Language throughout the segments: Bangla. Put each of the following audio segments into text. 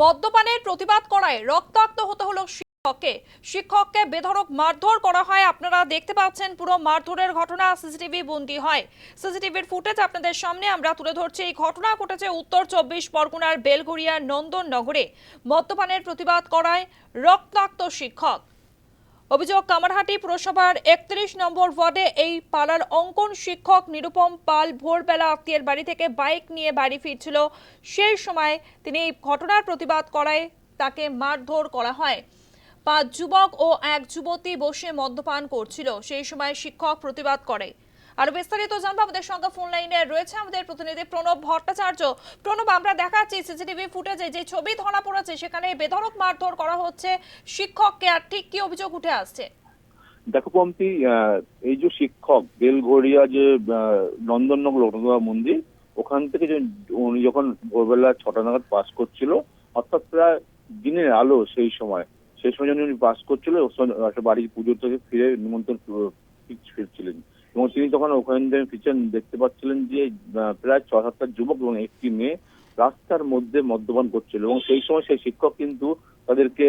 মদ্যপানের প্রতিবাদ করায় রক্তাক্ত হতে হলো শিক্ষককে। শিক্ষককে বেধরক মারধর করা হয়। আপনারা দেখতে পাচ্ছেন পুরো মারধরের ঘটনা সিসিটিভি বন্দী হয়। সিসিটিভির ফুটেজ আপনাদের সামনে আমরা তুলে ধরছি। এই ঘটনা ঘটেছে উত্তর চব্বিশ পরগনার বেলগুড়িয়ার নন্দননগরে। মদ্যপানের প্রতিবাদ করায় রক্তাক্ত শিক্ষক। অভিযোগ, কামারহাটি পুরসভার একত্রিশ নম্বর ওয়ার্ডে এই পাড়ার অঙ্কন শিক্ষক নিরুপম পাল ভোরবেলা আত্মীয়ের বাড়ি থেকে বাইক নিয়ে বাড়ি ফিরছিল। সেই সময় তিনি এই ঘটনার প্রতিবাদ করায় তাকে মারধর করা হয়। পাঁচ যুবক ও এক যুবতী বসে মদ্যপান করছিল। সেই সময় শিক্ষক প্রতিবাদ করে। আর বিস্তারিত জানব আমাদের সঙ্গে ফোন লাইনে রয়েছে আমাদের প্রতিনিধি প্রণব ভট্টাচার্য। প্রণব আমরা দেখাচ্ছি সিসিটিভি ফুটেজে যে ছবি ধরা পড়েছে সেখানে বেধড়ক মারধর করা হচ্ছে শিক্ষককে। আর ঠিক কি অভিযোগ উঠে আসছে? দেখো পম্পি এই যে শিক্ষক বেলঘড়িয়া যে আহ, নন্দননগর লোকনাথ মন্দির ওখান থেকে যে উনি যখন ভোরবেলা ছটা নাগাদ পাস করছিল অর্থাৎ প্রায় দিনের আলো সেই সময় সেই সময় যখন উনি পাস করছিল একটা বাড়ির পুজো থেকে ফিরে নিমন্ত্রণ ফিরছিলেন। এবং তিনি তখন ওখান ফিরছেন দেখতে পাচ্ছিলেন যে প্রায় ছ সাতটা যুবক এবং একটি মেয়ে রাস্তার মধ্যে মদ্যপান করছিল এবং সেই সময় সেই শিক্ষক কিন্তু তাদেরকে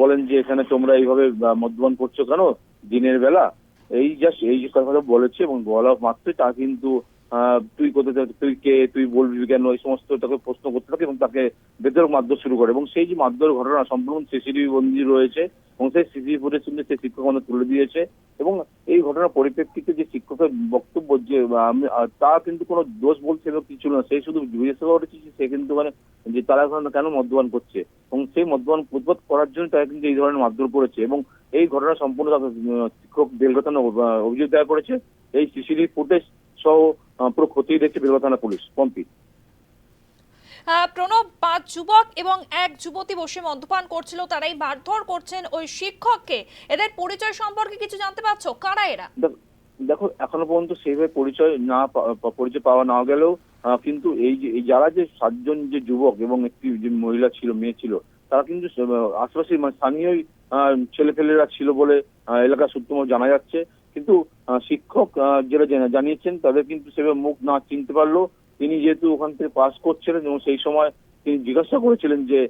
বলেন যে, এখানে তোমরা এইভাবে মদ্যপান করছ কেন? দিনের বেলা? এই জাস্ট এই যে কথা বলেছে এবং বলা মাত্রই তা কিন্তু তুই কোথায় তুই কে, তুই বলবি কেন? এই সমস্ত তাকে প্রশ্ন করতে থাকে এবং তাকে বেদরক মারধর শুরু করে এবং সেই যে মারধর ঘটনা সম্পূর্ণ সিসিটিভি বন্দি রয়েছে এবং সেই সিসিটিভি ফুটেজ কিন্তু সেই শিক্ষক আমাদের তুলে দিয়েছে। এবং এই ঘটনার পরিপ্রেক্ষিতে যে শিক্ষকের বক্তব্য যে তা কিন্তু কোনো দোষ বলছে বা কিছু না। সেই শুধু জিজ্ঞাসা যে সে কিন্তু মানে যে তারা এখন কেন মদ্যপান করছে? এবং সেই মদ্যপান প্রতিবাদ করার জন্য তারা কিন্তু এই ধরনের মারধর করেছে। এবং এই ঘটনা সম্পূর্ণ শিক্ষক বেলগা অভিযোগ দায়ের করেছে। এই সিসিটিভি ফুটেজ সহ পুরো খতিয়ে দেখছে বেলগা থানা পুলিশ, পম্পি। প্রণব পাঁচ যুবক এবং এক যুবতী বসে মদ্যপান করছিল। তারাই মারধর করছেন ওই শিক্ষককে। এদের পরিচয় সম্পর্কে কিছু জানতে পারছ? কারা এরা? দেখো এখনও পর্যন্ত সেইভাবে পরিচয় না পরিচয় পাওয়া না গেলেও কিন্তু এই যে যারা যে সাতজন যে যুবক এবং একটি যে মহিলা ছিল মেয়ে ছিল তারা কিন্তু আশেপাশে মানে স্থানীয় ছেলে ফেলেরা ছিল বলে আহ, এলাকার সূত্র জানা যাচ্ছে। কিন্তু শিক্ষক যারা জানা- জানিয়েছেন তাদের কিন্তু সেভাবে মুখ না চিনতে পারল তিনি যেহেতু ওখান থেকে পাস করছিলেন এবং সেই সময় তিনি জিজ্ঞাসা করেছিলেন যে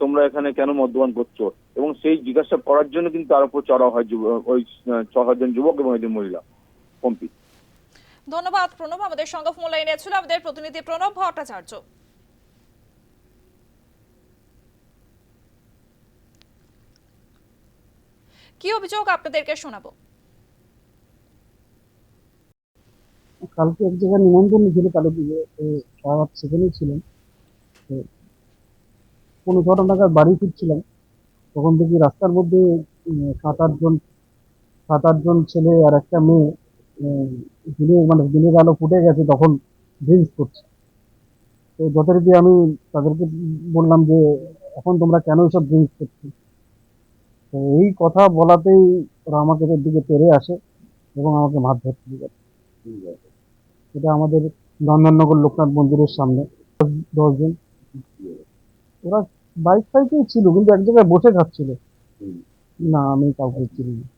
তোমরা এখানে কেন মদ্যপান করছ? এবং সেই জিজ্ঞাসা করার জন্য কিন্তু তার উপর চড়া হয় ওই ছ সাতজন যুবক এবং একজন মহিলা, পম্পি। ধন্যবাদ প্রণব। আমাদের সঙ্গে ফোন লাইনে ছিল আমাদের প্রতিনিধি প্রণব ভট্টাচার্য। কি অভিযোগ আপনাদেরকে শোনাবো? কালকে এক জায়গায় নিমন্ত্রণ ছিল কালী পুজো সারা সেখানেই ছিলাম। তো কোনো ছটা নাগাদ বাড়ি ফিরছিলাম। তখন দেখি রাস্তার মধ্যে সাত আটজন সাত আটজন ছেলে আর একটা মেয়ে দিনের মানে দিনের আলো ফুটে গেছে, তখন ড্রিঙ্কস করছে। তো যথারীতি আমি তাদেরকে বললাম যে, এখন তোমরা কেন এসব ড্রিঙ্কস করছ? তো এই কথা বলাতেই ওরা আমাকে দিকে তেড়ে আসে এবং আমাকে মারধর শুরু করে। এটা আমাদের নন্দননগর লোকনাথ মন্দিরের সামনে দশ- দশজন ওরা বাইক ফাইকেই ছিল কিন্তু এক জায়গায় বসে খাচ্ছিল। না আমি কাউকে চিনি না।